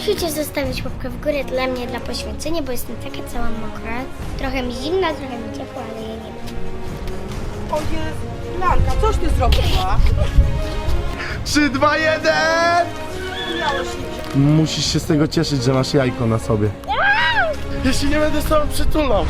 Musicie zostawić łapkę w górę dla mnie, dla poświęcenia, bo jestem taka cała mokra. Trochę mi zimna, trochę mi ciepło, ale ja nie wiem. O jest, Blanka, coś ty zrobiła? 3, 2, 1! Musisz się z tego cieszyć, że masz jajko na sobie. Ja się nie będę z tobą przytulał.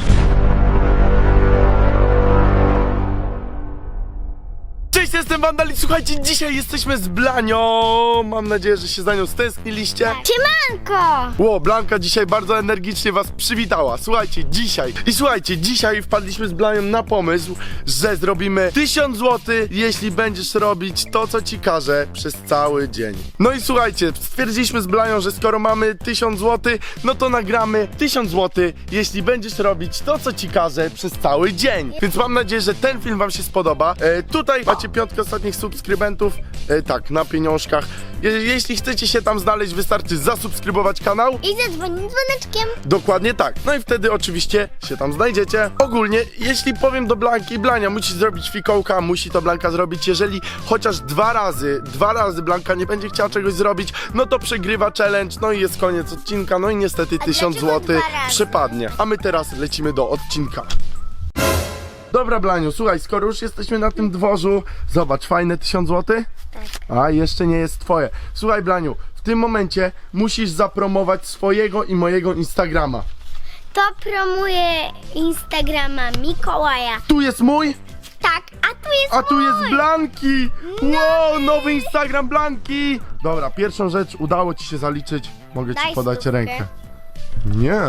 Cześć, jestem Wandali. Słuchajcie, dzisiaj jesteśmy z Blanią. Mam nadzieję, że się za nią stęskniliście. Siemanko! Ło, Blanka dzisiaj bardzo energicznie was przywitała. Słuchajcie, dzisiaj. I słuchajcie, dzisiaj wpadliśmy z Blanią na pomysł, że zrobimy 1000 zł, jeśli będziesz robić to, co ci każę przez cały dzień. No i słuchajcie, stwierdziliśmy z Blanią, że skoro mamy 1000 zł, no to nagramy 1000 zł, jeśli będziesz robić to, co ci każę przez cały dzień. Więc mam nadzieję, że ten film wam się spodoba. E, tutaj macie piątkę ostatnich subskrybentów. E, tak, na pieniążkach. Je, jeśli chcecie się tam znaleźć, wystarczy zasubskrybować kanał. I zadzwonić dzwoneczkiem. Dokładnie tak. No i wtedy oczywiście się tam znajdziecie. Ogólnie, jeśli powiem do Blanki, Blania musi zrobić fikołka, musi to Blanka zrobić. Jeżeli chociaż dwa razy, dwa razy Blanka nie będzie chciała czegoś zrobić, no to przegrywa challenge, no i jest koniec odcinka, no i niestety A 1000 dlaczego zł dwa razy? przypadnie. A my teraz lecimy do odcinka. Dobra, Blaniu, słuchaj, skoro już jesteśmy na tym dworzu, zobacz, fajne 1000 zł? Tak. A, jeszcze nie jest twoje. Słuchaj, Blaniu, w tym momencie musisz zapromować swojego i mojego Instagrama. To promuje Instagrama Mikołaja. Tu jest mój, Tak, a tu jest a tu mój. jest Blanki! Wow, nowy Instagram Blanki! Dobra, pierwszą rzecz udało ci się zaliczyć. Mogę ci Daj podać stówkę. rękę. Nie,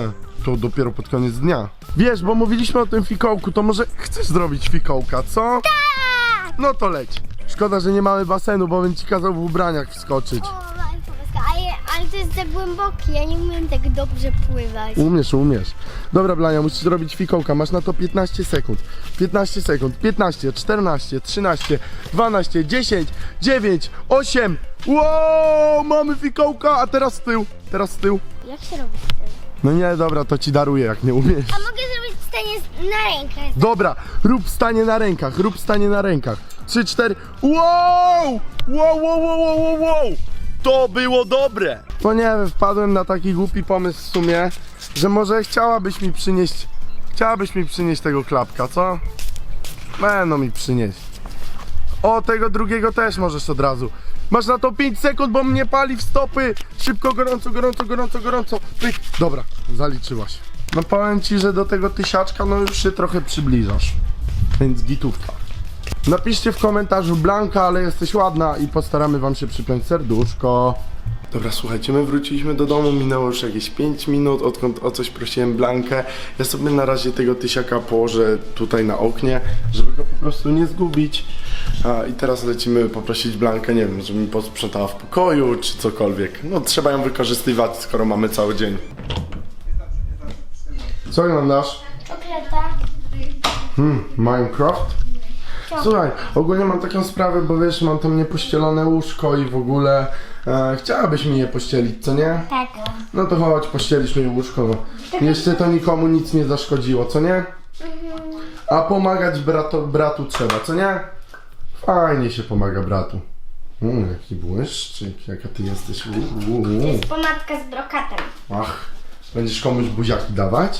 to dopiero pod koniec dnia. Wiesz, bo mówiliśmy o tym fikołku, to może chcesz zrobić fikołka, co? Tak! No to leć. Szkoda, że nie mamy basenu, bo bym ci kazał w ubraniach wskoczyć. O, Majko Boska, ale, ale to jest za głębokie, ja nie umiem tak dobrze pływać. Umiesz, umiesz. Dobra, Blania, musisz zrobić fikołka. Masz na to 15 sekund. 15 sekund. 15, 14, 13, 12, 10, 9, 8. Wow, mamy fikołka, a teraz w tył. Teraz w tył. Jak się robi? No nie, dobra, to ci daruję, jak nie umiesz. A mogę zrobić stanie na rękach. Dobra, rób stanie na rękach, rób stanie na rękach. 3, 4. Wow! Wow, wow, wow, wow, wow, wow! To było dobre! No nie wiem, wpadłem na taki głupi pomysł w sumie, że może chciałabyś mi przynieść. Chciałabyś mi przynieść tego klapka, co? Będą mi przynieść. O, tego drugiego też możesz od razu. Masz na to 5 sekund, bo mnie pali w stopy. Szybko, gorąco, gorąco, gorąco, gorąco. Pyk. Dobra, zaliczyłaś. No powiem ci, że do tego tysiaczka no już się trochę przybliżasz. Więc gitówka. Napiszcie w komentarzu Blanka, ale jesteś ładna i postaramy wam się przypiąć serduszko. Dobra, słuchajcie, my wróciliśmy do domu, minęło już jakieś 5 minut, odkąd o coś prosiłem Blankę. Ja sobie na razie tego tysiaka położę tutaj na oknie, żeby go po prostu nie zgubić. A, I teraz lecimy poprosić Blankę, nie wiem, żeby mi posprzątała w pokoju, czy cokolwiek. No, trzeba ją wykorzystywać, skoro mamy cały dzień. Co oglądasz? Okreta. Hmm, Minecraft? Słuchaj, ogólnie mam taką sprawę, bo wiesz, mam tam niepościelone łóżko i w ogóle e, chciałabyś mi je pościelić, co nie? Tak. No to chodź, pościelisz mi łóżko, no. Jeszcze to nikomu nic nie zaszkodziło, co nie? A pomagać bratu, bratu trzeba, co nie? Fajnie się pomaga bratu. Mm, jaki błyszczyk, jaka ty jesteś. U. jest pomadka z brokatem. Ach, będziesz komuś buziaki dawać?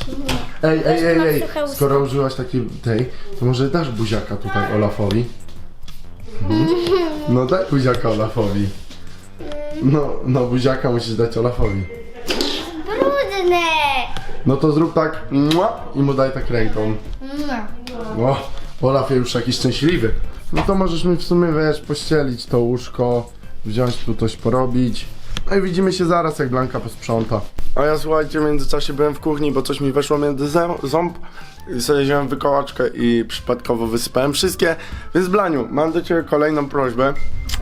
Ej, ej, ej, ej, usta. skoro użyłaś takiej tej, to może dasz buziaka tutaj Olafowi? Mhm. No daj buziaka Olafowi. No, no buziaka musisz dać Olafowi. Brudne! No to zrób tak mua, i mu daj tak ręką. O, Olaf jest już taki szczęśliwy. No to możesz mi w sumie, wiesz, pościelić to łóżko, wziąć tu coś porobić. No i widzimy się zaraz, jak Blanka posprząta. A ja słuchajcie, w międzyczasie byłem w kuchni, bo coś mi weszło między zę- ząb. I sobie wziąłem wykołaczkę i przypadkowo wysypałem wszystkie. Więc Blaniu, mam do Ciebie kolejną prośbę.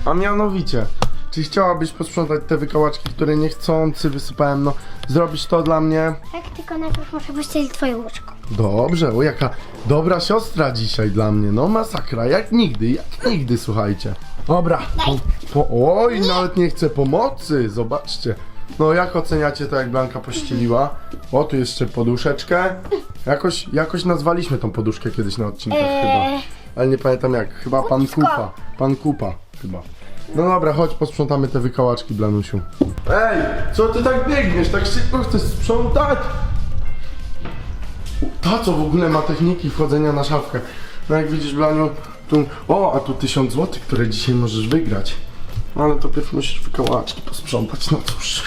A mianowicie, czy chciałabyś posprzątać te wykołaczki, które niechcący wysypałem? No, zrobisz to dla mnie? Tak, tylko najpierw muszę pościelić twoje łóżko. Dobrze, o jaka dobra siostra dzisiaj dla mnie, no masakra, jak nigdy, jak nigdy, słuchajcie. Dobra, po, po, oj, nawet nie chcę pomocy, zobaczcie. No jak oceniacie to, jak Blanka pościeliła? O, tu jeszcze poduszeczkę. Jakoś, jakoś nazwaliśmy tą poduszkę kiedyś na odcinkach Eee. chyba. Ale nie pamiętam jak, chyba Pan. Kupa, Pan Kupa chyba. No dobra, chodź, posprzątamy te wykałaczki, Blanusiu. Ej, co ty tak biegniesz? Tak szybko chcesz sprzątać? Ta co w ogóle ma techniki wchodzenia na szafkę. No jak widzisz, Blaniu, tu... O, a tu 1000 zł, które dzisiaj możesz wygrać. No ale to pierw musisz wykałaczki posprzątać, no cóż.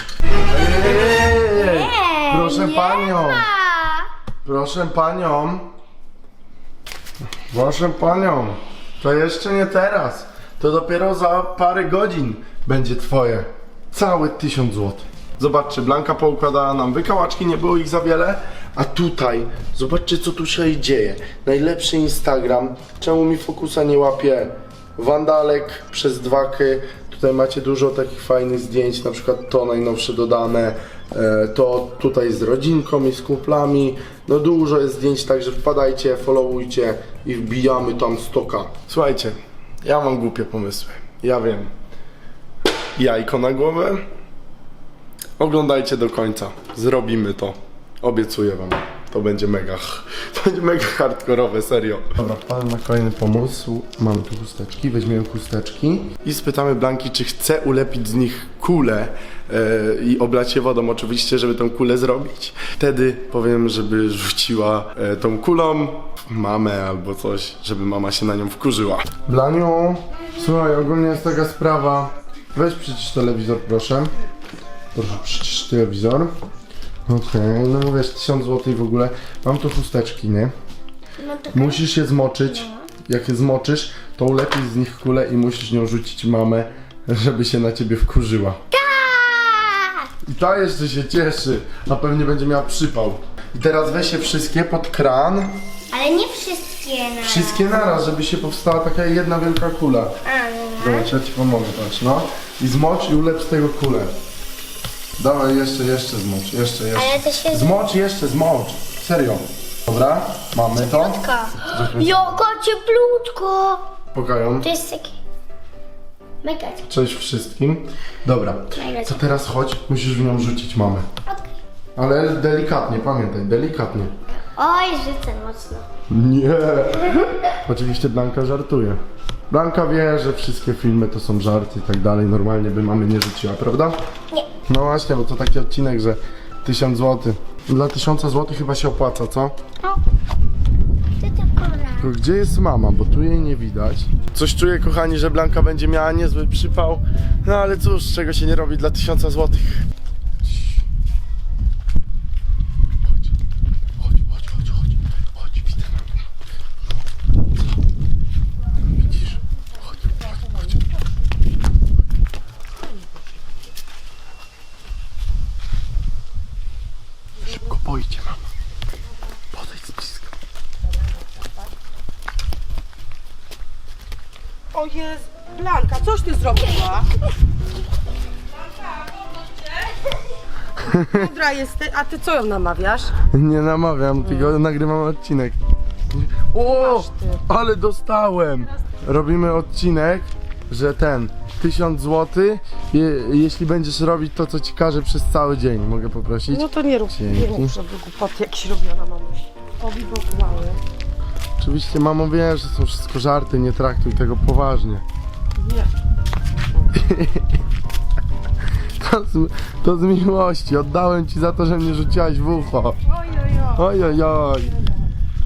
Ej, proszę panią. Proszę panią. Proszę panią. To jeszcze nie teraz. To dopiero za parę godzin będzie twoje. Całe 1000 zł. Zobaczcie, Blanka poukładała nam wykałaczki, nie było ich za wiele. A tutaj, zobaczcie co tu się dzieje. Najlepszy Instagram. Czemu mi fokusa nie łapie? Wandalek przez dwaky. Tutaj macie dużo takich fajnych zdjęć, na przykład to najnowsze dodane, e, to tutaj z rodzinką i z kumplami. No dużo jest zdjęć, także wpadajcie, followujcie i wbijamy tam stoka. Słuchajcie, ja mam głupie pomysły. Ja wiem. Jajko na głowę. Oglądajcie do końca. Zrobimy to. Obiecuję wam. To będzie mega. To będzie mega hardkorowe, serio. Dobra, wpadłem na kolejny pomysł. Mamy tu chusteczki, weźmiemy chusteczki i spytamy Blanki, czy chce ulepić z nich kulę e, i oblać je wodą oczywiście, żeby tą kulę zrobić. Wtedy powiem, żeby rzuciła e, tą kulą mamę albo coś, żeby mama się na nią wkurzyła. Blaniu, słuchaj, ogólnie jest taka sprawa. Weź przycisz telewizor, proszę. Proszę przycisz telewizor. Okej, no wiesz, 1000 zł w ogóle. Mam tu chusteczki, nie? No to Musisz je zmoczyć. Jak je zmoczysz, to ulepisz z nich kulę i musisz nią rzucić mamę, żeby się na ciebie wkurzyła. tak! I ta jeszcze się cieszy, a pewnie będzie miała przypał. I teraz weź je wszystkie pod kran. Ale nie wszystkie na. Wszystkie naraz, żeby się powstała taka jedna wielka kula. A, no. Zobacz, ja ci pomogę, patrz, no. I zmocz i ulecz z tego kulę. Dawaj, jeszcze, jeszcze zmocz, jeszcze, jeszcze. Ale to się Zmocz, jeszcze, zmocz. Serio. Dobra, mamy to. Ka. Jaka cieplutko! Pokają. To jest takie... Mega. Cześć wszystkim. Dobra, Mega to teraz chodź, musisz w nią rzucić mamę. Ale delikatnie, pamiętaj, delikatnie. Oj, rzucę mocno. Nie. Oczywiście Blanka żartuje. Blanka wie, że wszystkie filmy to są żarty i tak dalej. Normalnie by mamy nie rzuciła, prawda? Nie. No właśnie, bo to taki odcinek, że 1000 zł. Dla 1000 zł chyba się opłaca, co? O. Ty tylko raz. Tylko gdzie jest mama, bo tu jej nie widać. Coś czuję, kochani, że Blanka będzie miała niezły przypał. No ale cóż, czego się nie robi dla 1000 zł. Chodź, chodź, chodź, chodź, chodź, widzę mamę. Co? Widzisz? Chodź, chodź, chodź. Szybko pójdźcie, mama. Podejdź z bliska. O jest, Blanka, coś ty zrobiła? Mądra jesteś, a ty co ją namawiasz? Nie namawiam, tylko nagrywam odcinek. O, Masz ty. ale dostałem! Robimy odcinek, że ten 1000 zł, je, jeśli będziesz robić to, co ci każę przez cały dzień. Mogę poprosić? No to nie rób, nie Dzięki. rób żeby głupoty jakieś robiona mamuś. Mały. Oczywiście, mamo, wiem, że są wszystko żarty, nie traktuj tego poważnie. Nie. To z, to z miłości, oddałem ci za to, że mnie rzuciłaś w ucho. Oj, oj, oj.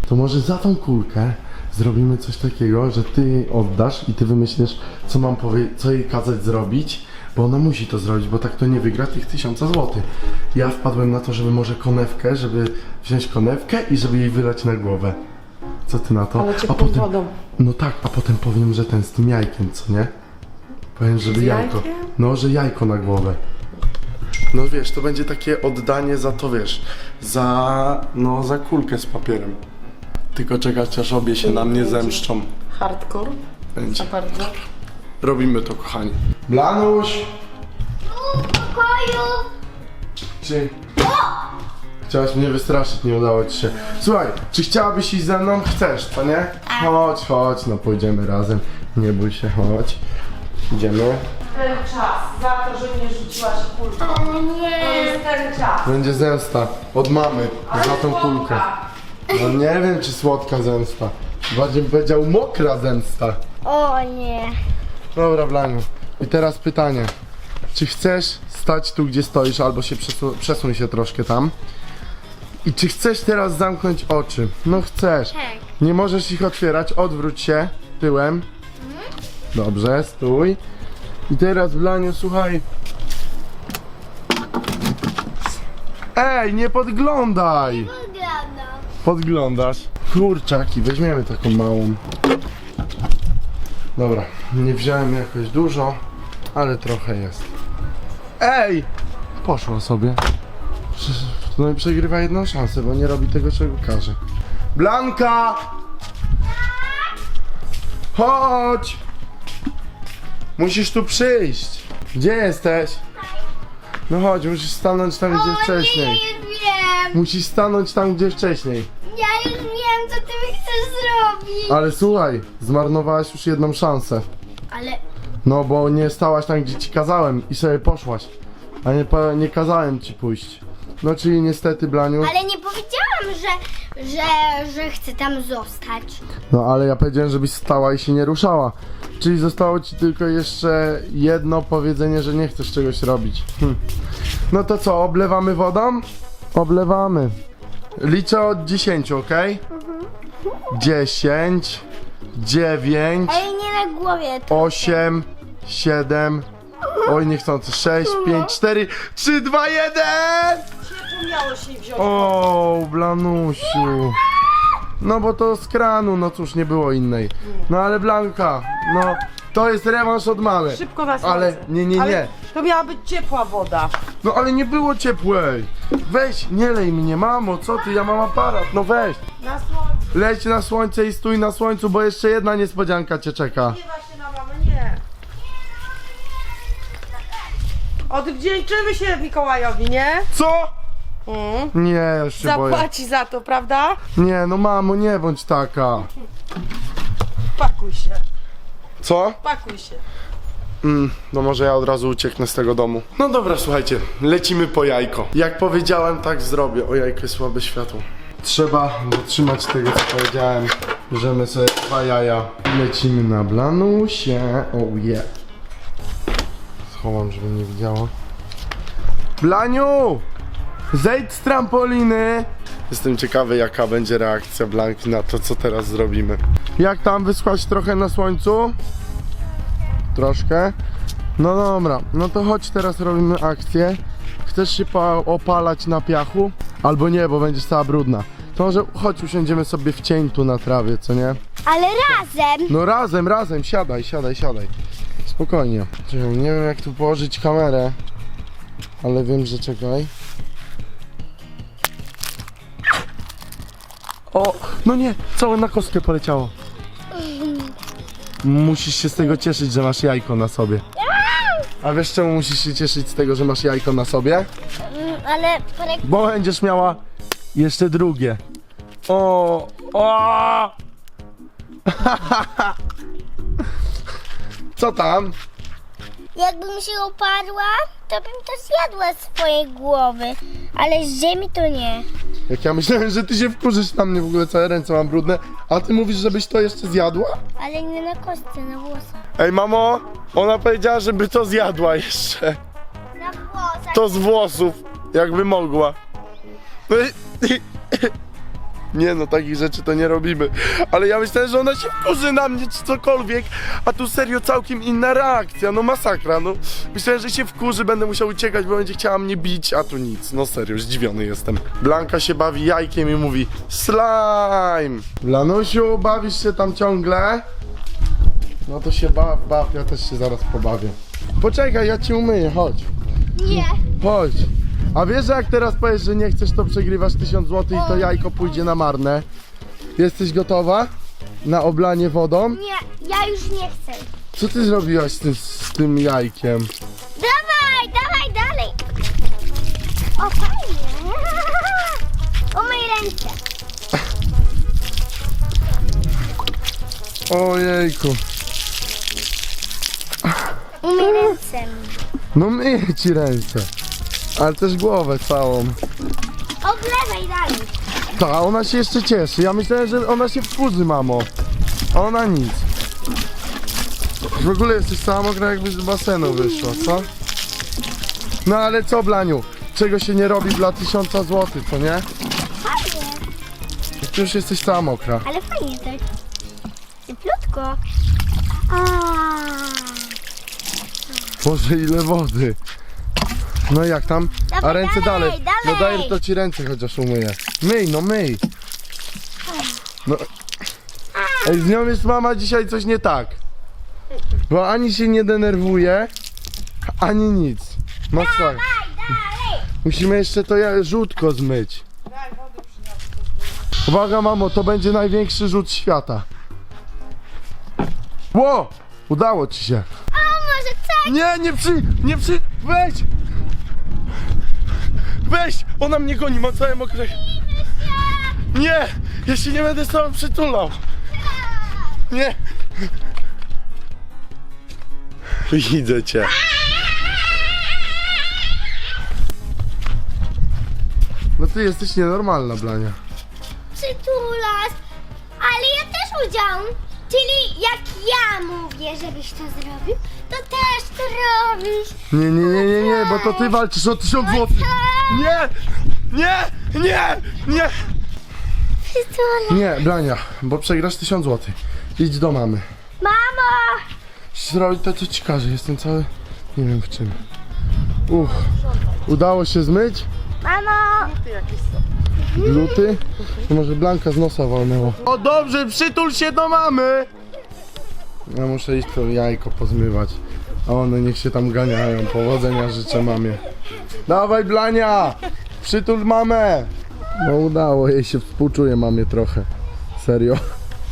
To może za tą kulkę zrobimy coś takiego, że ty oddasz i ty wymyślisz, co mam powie- co jej kazać zrobić, bo ona musi to zrobić, bo tak to nie wygra tych tysiąca złotych. Ja wpadłem na to, żeby może konewkę, żeby wziąć konewkę i żeby jej wylać na głowę. Co ty na to? Ale ciepłą wodą. No tak, a potem powiem, że ten z tym jajkiem, co nie? Powiem, żeby Z jajko. jajkiem? No, że jajko na głowę. No wiesz, to będzie takie oddanie za to, wiesz, za, no, za kulkę z papierem. Tylko czekać, aż obie się na mnie zemszczą. Hardcore. Będzie. Za bardzo. Robimy to, kochani. Blanuś! U, w pokoju! Czy... Chciałaś mnie wystraszyć, nie udało ci się. Słuchaj, czy chciałabyś iść ze mną? Chcesz, to nie? Chodź, chodź, no pójdziemy razem. Nie bój się, chodź. Idziemy. Ten czas za to, że nie rzuciłaś kulką. O To nie! jest ten czas. Będzie zemsta od mamy za tą kulkę. No nie wiem, czy słodka zemsta. Bardziej bym powiedział mokra zemsta. O nie! Dobra, Blaniu, I teraz pytanie. Czy chcesz stać tu, gdzie stoisz, albo się przesu- przesuń się troszkę tam? I czy chcesz teraz zamknąć oczy? No chcesz. Tak. Nie możesz ich otwierać, odwróć się tyłem. Dobrze, stój. I teraz, Blaniu, słuchaj. Ej, nie podglądaj! Wygląda. Podglądasz. Kurczaki, weźmiemy taką małą. Dobra, nie wziąłem jakoś dużo, ale trochę jest. Ej! Poszło sobie. Przecież- No i przegrywa jedną szansę, bo nie robi tego, czego każe. Blanka! Chodź! Musisz tu przyjść. Gdzie jesteś? No chodź, musisz stanąć tam, gdzie wcześniej. Ja już wiem. Musisz stanąć tam, gdzie wcześniej. Ja już wiem, co ty mi chcesz zrobić. Ale słuchaj, zmarnowałaś już jedną szansę. Ale No bo nie stałaś tam, gdzie ci kazałem i sobie poszłaś. A nie, po- nie kazałem ci pójść. No czyli niestety, Blaniu. Ale nie powiedziałam, że, że, że chcę tam zostać. No ale ja powiedziałem, żebyś stała i się nie ruszała. Czyli zostało ci tylko jeszcze jedno powiedzenie, że nie chcesz czegoś robić. Hm. No to co, oblewamy wodą? Oblewamy. Liczę od 10, ok? 10, 9, Ale nie na głowie. To 8, 7, oj niechcący, 6, 5, 4, 3, 2, 1! Miało się wziąć. O, Blanusiu. No bo to z kranu, no cóż, nie było innej. No ale Blanka, no to jest rewanż od mamy. Szybko na słońce. Ale nie, nie, nie. Ale to miała być ciepła woda. No ale nie było ciepłej. Weź, nie lej mnie, mamo, co ty, ja mam aparat, no weź. Na słońce. Leć na słońce i stój na słońcu, bo jeszcze jedna niespodzianka cię czeka. Nie da się na mamę, nie. Odwdzięczymy się Mikołajowi, nie? Co? Mm. Nie, już się boję. Zapłaci za to, prawda? Nie, no mamo, nie bądź taka. Pakuj się, Co? pakuj się. Mm, no może ja od razu ucieknę z tego domu. No dobra, słuchajcie, lecimy po jajko. Jak powiedziałem, tak zrobię. O jajko jest słabe światło. Trzeba dotrzymać tego, co powiedziałem. Bierzemy sobie dwa jaja. Lecimy na blanusie. Oh yeah. Schowam, żeby nie widziała. Blaniu! Zejdź z trampoliny! Jestem ciekawy, jaka będzie reakcja Blanki na to, co teraz zrobimy. Jak tam wyschłaś trochę na słońcu? troszkę. No dobra, no to chodź teraz robimy akcję. Chcesz się pa- opalać na piachu? Albo nie, bo będziesz cała brudna. To może chodź usiądziemy sobie w cień tu na trawie, co nie? Ale razem. No razem, razem, siadaj, siadaj, siadaj. Spokojnie. Czekaj, nie wiem jak tu położyć kamerę. Ale wiem, że czekaj. O, no nie, całe na kostkę poleciało. Musisz się z tego cieszyć, że masz jajko na sobie. A wiesz czemu musisz się cieszyć z tego, że masz jajko na sobie? Mm, Ale. Bo będziesz miała jeszcze drugie. O, o! Co tam? jakbym się oparła, to bym to zjadła z twojej głowy. Ale z ziemi to nie. Jak ja myślałem, że ty się wkurzysz na mnie w ogóle, całe ręce mam brudne, a ty mówisz, żebyś to jeszcze zjadła? Ale nie na kostce, na włosach. Ej, mamo, ona powiedziała, żeby to zjadła jeszcze. Na włosach. To z włosów, jakby mogła. No i- Nie no, takich rzeczy to nie robimy. Ale ja myślałem, że ona się wkurzy na mnie czy cokolwiek, a tu serio całkiem inna reakcja, no masakra, no. Myślałem, że się wkurzy, będę musiał uciekać, bo będzie chciała mnie bić, a tu nic. No serio, zdziwiony jestem. Blanka się bawi jajkiem i mówi slime. Blanusiu, bawisz się tam ciągle? No to się baw, baw, ja też się zaraz pobawię. Poczekaj, ja ci umyję, chodź. Nie. Chodź. A wiesz, że jak teraz powiesz, że nie chcesz, to przegrywasz 1000 zł i to jajko pójdzie na marne. Jesteś gotowa? Na oblanie wodą? Nie, ja już nie chcę. Co ty zrobiłaś z tym, z tym jajkiem? Dawaj, dawaj dalej. O, fajnie. Umyj ręce. Ojejku. Umyj ręce. No myję ci ręce. Ale też głowę całą. Oblewaj dalej. Ta, ona się jeszcze cieszy. Ja myślałem, że ona się wkurzy, mamo. A ona nic. W ogóle jesteś cała mokra jakbyś z basenu wyszła, co? No ale co, Blaniu? Czego się nie robi dla tysiąca złotych, co nie? Fajnie, Ty już jesteś cała mokra. ale fajnie tak. Cieplutko. A. Boże, ile wody. No i jak tam? A ręce dalej. dalej, No dalej. daj, to ci ręce chociaż umyję. Myj, no myj. No. Ej, z nią jest mama dzisiaj coś nie tak. Bo ani się nie denerwuje, ani nic. Masakra. Daj, dalej. Musimy jeszcze to ja- żółtko zmyć. Uwaga mamo, to będzie największy rzut świata. Ło! Udało ci się. O, może tak. Nie, nie przy... nie przy... Weź! Weź! Ona mnie goni, ma całe mokre... Nie! Ja się nie będę z tobą przytulał! Nie! Widzę cię. No ty jesteś nienormalna, Blania. Przytulas. Ale ja też udziałam. Czyli jak ja mówię, żebyś to zrobił, to też to robisz. Nie, nie, nie, nie, nie, bo to ty walczysz o tysiąc złotych. Nie! Nie! Nie! Nie! Przytulas. Nie, Blania, bo przegrasz tysiąc złotych. Idź do mamy. Mamo! Zrobić to, co ci każe. Jestem cały... Nie wiem w czym. Uff. Udało się zmyć? Mamo! Ty jakieś są. Gluty? To może Blanka z nosa walnęło. O dobrze, przytul się do mamy! Ja muszę iść to jajko pozmywać. A one niech się tam ganiają. Powodzenia życzę mamie. Dawaj Blania! Przytul mamę! No udało jej się, współczuję mamie trochę. Serio.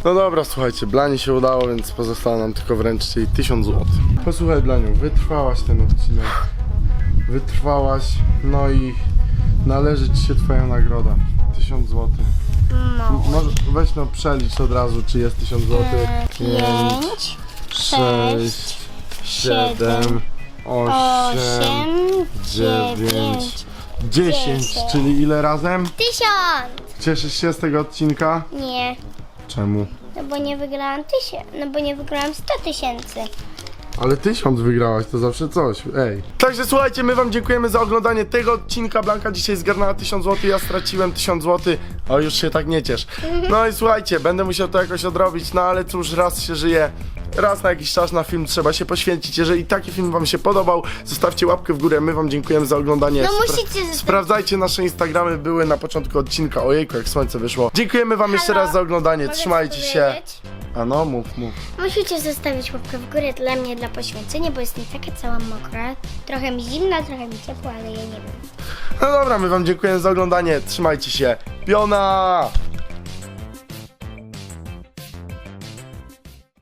No dobra, słuchajcie, Blani się udało, więc pozostało nam tylko wręczyć jej 1000 zł. Posłuchaj Blaniu, wytrwałaś ten odcinek. Wytrwałaś, no i należy ci się twoja nagroda. 1000 zł. No. Może weź no przelicz od razu, czy jest 1000 zł. Pięć, sześć, siedem, osiem, osiem, dziewięć, dziewięć, dziesięć, dziesięć. czyli ile razem? tysiąc. Cieszysz się z tego odcinka? Nie, Czemu? no bo nie wygrałam tysiąc, no bo nie wygrałam 100 tysięcy. Ale tysiąc wygrałaś, to zawsze coś, ej. Także słuchajcie, my wam dziękujemy za oglądanie tego odcinka. Blanka dzisiaj zgarnęła 1000 zł, ja straciłem 1000 zł. O, już się tak nie ciesz. No i słuchajcie, będę musiał to jakoś odrobić, no ale cóż, raz się żyje. Raz na jakiś czas na film trzeba się poświęcić. Jeżeli taki film wam się podobał, zostawcie łapkę w górę. My wam dziękujemy za oglądanie. No Spra- musicie zostawić. Sprawdzajcie nasze Instagramy, były na początku odcinka. Ojejku, jak słońce wyszło. Dziękujemy wam jeszcze Halo? raz za oglądanie. Mogę Trzymajcie coś się. powiedzieć? A no, mów, mów. Musicie zostawić łapkę w górę dla mnie, dla poświęcenia, bo jestem taka cała mokra. Trochę mi zimna, trochę mi ciepło, ale ja nie wiem. No dobra, my wam dziękujemy za oglądanie. Trzymajcie się. Piona!